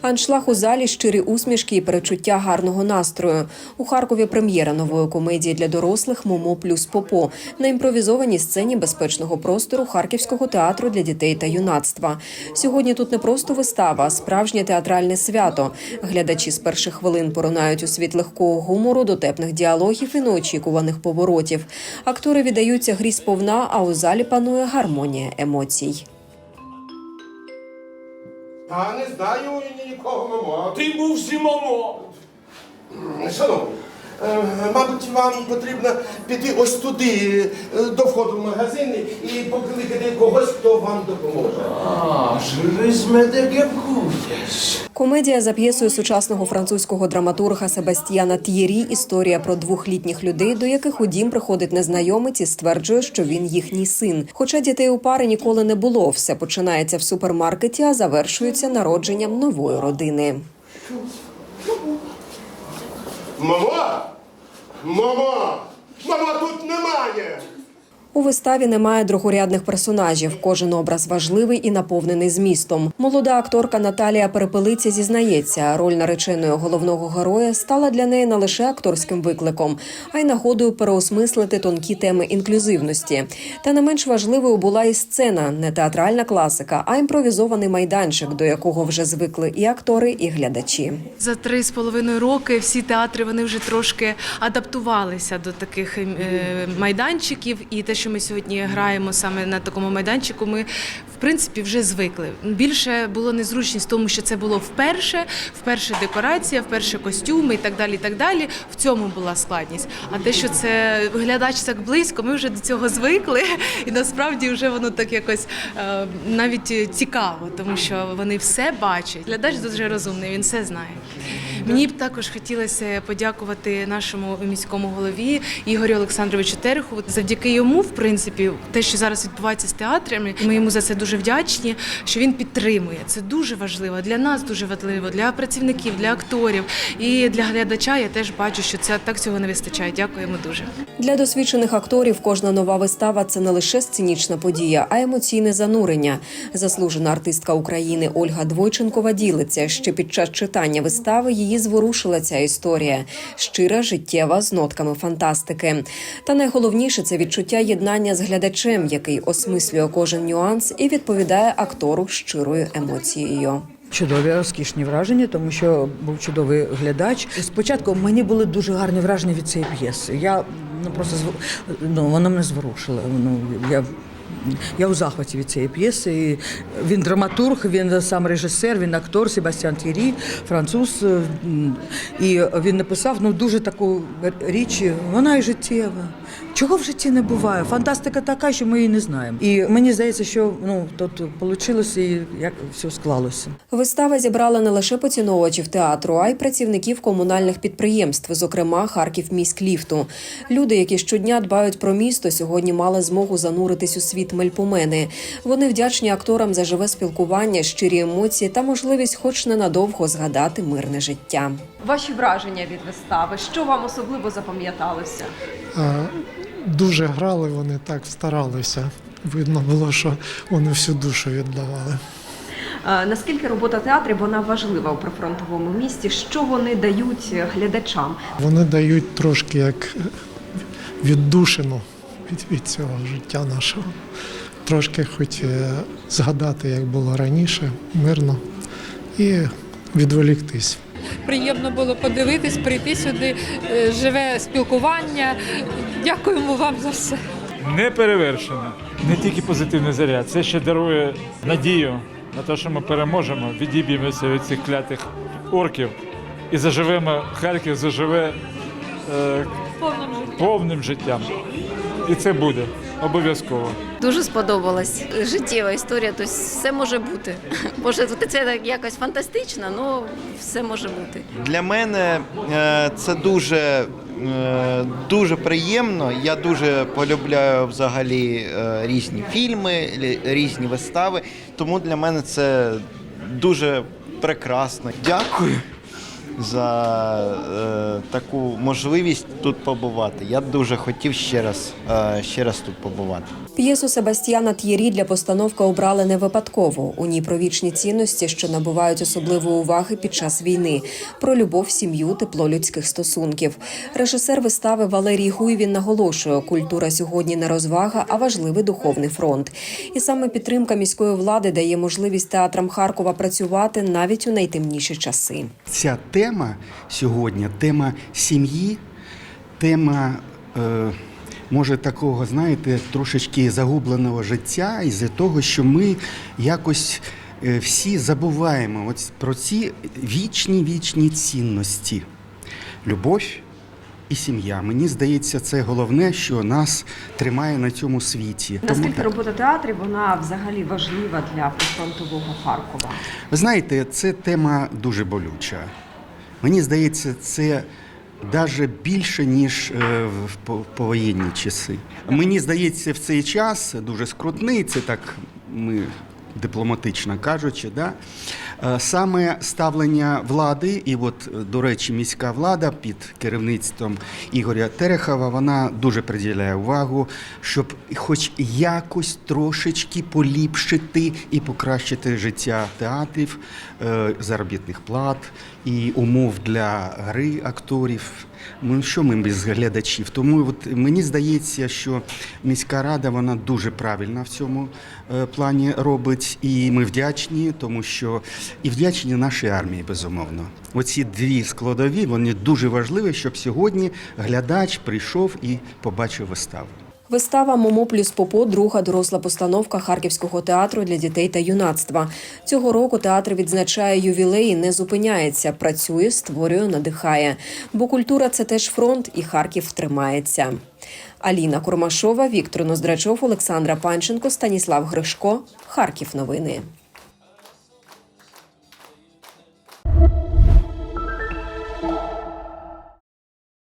Аншлаг у залі, щирі усмішки і перечуття гарного настрою. У Харкові прем'єра нової комедії для дорослих Момо плюс Попо на імпровізованій сцені безпечного простору Харківського театру для дітей та юнацтва. Сьогодні тут не просто вистава, а справжнє театральне свято. Глядачі з перших хвилин поринають у світ легкого гумору, дотепних діалогів і неочікуваних поворотів. Актори віддаються грі сповна, а у залі панує гармонія емоцій. Та не знаю ні- нікого мамо. Ти був зимомо. Шановні, е, мабуть, вам потрібно піти ось туди, е, до входу в магазин і покликати когось, хто вам допоможе. Комедія за п'єсою сучасного французького драматурга Себастьяна Т'єрі історія про двох літніх людей, до яких у дім приходить незнайомець і стверджує, що він їхній син. Хоча дітей у пари ніколи не було, все починається в супермаркеті, а завершується народженням нової родини. Мамо! Мамо! Мамо, тут немає! У виставі немає другорядних персонажів. Кожен образ важливий і наповнений змістом. Молода акторка Наталія Перепелиця зізнається, роль нареченої головного героя стала для неї не лише акторським викликом, а й нагодою переосмислити тонкі теми інклюзивності. Та не менш важливою була і сцена, не театральна класика, а імпровізований майданчик, до якого вже звикли і актори, і глядачі. За три з половиною роки всі театри вони вже трошки адаптувалися до таких е, майданчиків. І те, що ми сьогодні граємо саме на такому майданчику, ми принципі вже звикли. Більше було незручність тому, що це було вперше, вперше декорація, вперше костюми і так далі. І так далі. В цьому була складність. А те, що це глядач так близько, ми вже до цього звикли, і насправді вже воно так якось е, навіть цікаво, тому що вони все бачать. Глядач дуже розумний, він все знає. Мені б також хотілося подякувати нашому міському голові Ігорю Олександровичу Терехову. Завдяки йому, в принципі, те, що зараз відбувається з театрами, ми йому за це дуже вдячні. Що він підтримує. Це дуже важливо для нас, дуже важливо для працівників, для акторів і для глядача. Я теж бачу, що це так цього не вистачає. Дякуємо дуже. Для досвідчених акторів кожна нова вистава це не лише сценічна подія, а емоційне занурення. Заслужена артистка України Ольга Двойченкова ділиться, що під час читання вистави її зворушила ця історія, щира, життєва з нотками фантастики. Та найголовніше це відчуття єднання з глядачем, який осмислює кожен нюанс і відповідає актору щирою емоцією. Чудові розкішні враження, тому що був чудовий глядач. Спочатку мені були дуже гарні враження від цієї п'єси. Я ну просто ну, вона мене зворушила. Ну я. Я у захваті від цієї п'єси. І Він драматург, він сам режисер, він актор Себастьян Тірі, француз. І він написав ну дуже таку річ. Вона і життєва. Чого в житті не буває? Фантастика така, що ми її не знаємо. І мені здається, що ну тут вийшло і як все склалося. Вистава зібрала не лише поціновувачів театру, а й працівників комунальних підприємств, зокрема Харків міськліфту. Люди, які щодня дбають про місто, сьогодні мали змогу зануритись у світ мельпомени. Вони вдячні акторам за живе спілкування, щирі емоції та можливість, хоч ненадовго, згадати мирне життя. Ваші враження від вистави, що вам особливо запам'яталося? Дуже грали вони так, старалися. Видно було, що вони всю душу віддавали. Наскільки робота театрів вона важлива у прифронтовому місті? Що вони дають глядачам? Вони дають трошки як віддушину від, від цього життя нашого. Трошки хоч е, згадати, як було раніше, мирно, і відволіктись. Приємно було подивитись, прийти сюди, е, живе спілкування. Дякуємо вам за все. не перевершено. Не тільки позитивний заряд, це ще дарує надію на те, що ми переможемо, відіб'ємося від цих клятих орків і заживемо, Харків заживе е, повним життям. І це буде обов'язково. Дуже сподобалась життєва історія, тобто все може бути. Може, це так якось фантастично, але все може бути. Для мене е, це дуже, е, дуже приємно. Я дуже полюбляю взагалі е, різні фільми, різні вистави. Тому для мене це дуже прекрасно. Дякую. За е, таку можливість тут побувати. Я б дуже хотів ще раз, е, ще раз тут побувати. П'єсу Себастьяна Т'єрі для постановки обрали не випадково. У ній про вічні цінності, що набувають особливої уваги під час війни, про любов, сім'ю, тепло людських стосунків. Режисер вистави Валерій Гуйвін наголошує, культура сьогодні не розвага, а важливий духовний фронт. І саме підтримка міської влади дає можливість театрам Харкова працювати навіть у найтемніші часи. Ця тема сьогодні тема сім'ї, тема, е, може, такого, знаєте, трошечки загубленого життя, із-за того, що ми якось е, всі забуваємо от про ці вічні вічні цінності. Любов і сім'я. Мені здається, це головне, що нас тримає на цьому світі. Наскільки так. робота театрів вона взагалі важлива для прифронтового Харкова? Ви знаєте, це тема дуже болюча. Мені здається, це навіть більше, ніж е, в повоєнні часи. Мені здається, в цей час дуже скрутний, це так ми дипломатично кажучи, да? е, саме ставлення влади, і от, е, до речі, міська влада під керівництвом Ігоря Терехова, вона дуже приділяє увагу, щоб хоч якось трошечки поліпшити і покращити життя театрів, заробітних плат і умов для гри акторів. Ну що ми без глядачів? Тому от мені здається, що міська рада вона дуже правильно в цьому е, плані робить, і ми вдячні, тому що і вдячні нашій армії, безумовно. Оці дві складові вони дуже важливі, щоб сьогодні глядач прийшов і побачив виставу. Вистава Момо плюс Попо друга доросла постановка Харківського театру для дітей та юнацтва. Цього року театр відзначає ювілей не зупиняється. Працює, створює, надихає. Бо культура це теж фронт, і Харків тримається. Аліна Курмашова, Віктор Ноздрачов, Олександра Панченко, Станіслав Гришко. Харків новини.